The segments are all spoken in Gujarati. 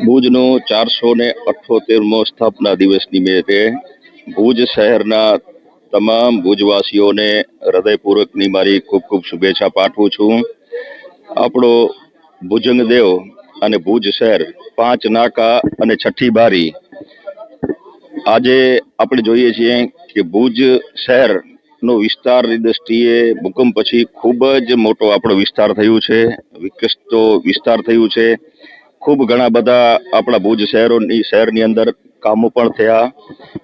ભુજનો ચારસો ને અઠ્ઠોતેરમો સ્થાપના દિવસ નિમિત્તે ભુજ શહેરના તમામ ભુજવાસીઓને હૃદયપૂર્વકની મારી ખૂબ ખૂબ શુભેચ્છા પાઠવું છું. આપણો ભુજંગ દેવ અને ભુજ શહેર પાંચ નાકા અને છઠ્ઠી બારી. આજે આપણે જોઈએ છીએ કે ભુજ શહેરનો વિસ્તારની દ્રષ્ટિએ ભૂકંપ પછી ખૂબ જ મોટો આપણો વિસ્તાર થયું છે, વિકસતો વિસ્તાર થયું છે. ખૂબ ઘણા બધા આપણા ભુજ શહેરોની, શહેરની અંદર કામો પણ થયા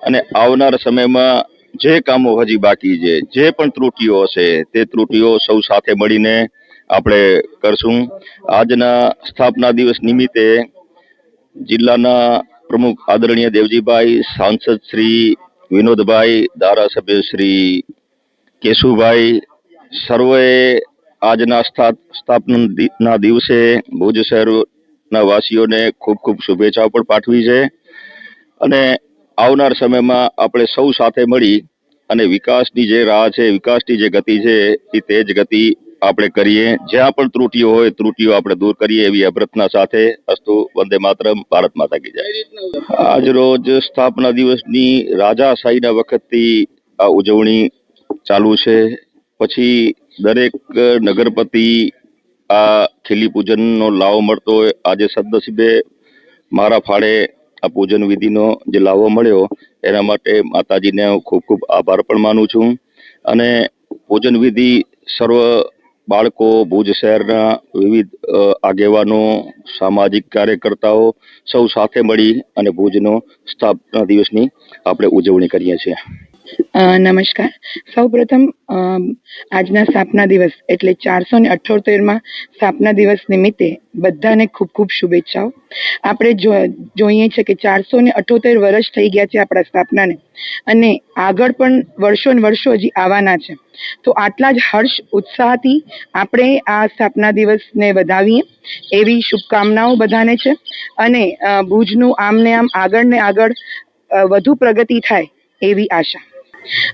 અને આવનાર સમયમાં જે કામો હજી બાકી છે, જે પણ ત્રુટીઓ હશે, તે ત્રુટીઓ સૌ સાથે મળીને આપણે કરશું. આજના સ્થાપના દિવસ નિમિત્તે જિલ્લાના પ્રમુખ આદરણીય દેવજીભાઈ, સાંસદ શ્રી વિનોદભાઈ, ધારાસભ્ય શ્રી કેશુભાઈ સર્વે આજના સ્થા- સ્થાપના દિવસે ભુજ શહેરના વાસીઓને ખૂબ ખૂબ શુભેચ્છાઓ પણ પાઠવી છે. અને આવનાર સમયમાં આપણે સૌ સાથે મળી અને વિકાસની જે રાહ છે, વિકાસની જે ગતિ છે, એ તેજ ગતિ આપણે કરીએ. જ્યાં પણ ત્રુટીઓ હોય, ત્રુટીઓ આપણે દૂર કરીએ એવી અભ્રતના સાથે અસ્તુ વંદે માતરમ, ભારત માતા કી જય. આજ રોજ સ્થાપના દિવસની રાજાશાહીના વખતથી આ ઉજવણી ચાલુ છે. પછી દરેક નગરપતિ આ ખીલી પૂજનનો લાવો મળતો હોય, આજે સદનસીબે મારા ફાળે આ પૂજન વિધિનો જે લાવો મળ્યો, એના માટે માતાજીને હું ખૂબ ખૂબ આભાર પણ માનું છું. અને પૂજન વિધિ સર્વ બાળકો, ભુજ શહેરના વિવિધ આગેવાનો, સામાજિક કાર્યકર્તાઓ સૌ સાથે મળી અને ભુજનો સ્થાપના દિવસની આપણે ઉજવણી કરીએ છીએ. નમસ્કાર. સૌપ્રથમ આજના સ્થાપના દિવસ એટલે ચારસો ને અઠ્યોતેરમાં સ્થાપના દિવસ નિમિત્તે બધાને ખૂબ ખૂબ શુભેચ્છાઓ. આપણે જોઈએ છે કે ચારસો ને અઠ્યોતેર વર્ષ થઈ ગયા છે આપણા સ્થાપનાને અને આગળ પણ વર્ષો ને વર્ષો હજી આવવાના છે. તો આટલા જ હર્ષ, ઉત્સાહથી આપણે આ સ્થાપના દિવસને વધાવીએ એવી શુભકામનાઓ બધાને છે અને ભુજનું આમને આમ આગળ ને આગળ વધુ પ્રગતિ થાય એવી આશા.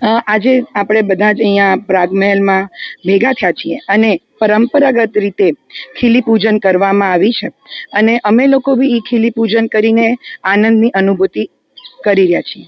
આજે આપણે બધા જ અહીંયા પ્રાગમહેલમાં ભેગા થયા છીએ અને પરંપરાગત રીતે ખીલી પૂજન કરવામાં આવી છે. અને અમે લોકો બી એ ખીલી પૂજન કરીને આનંદની અનુભૂતિ કરી રહ્યા છીએ.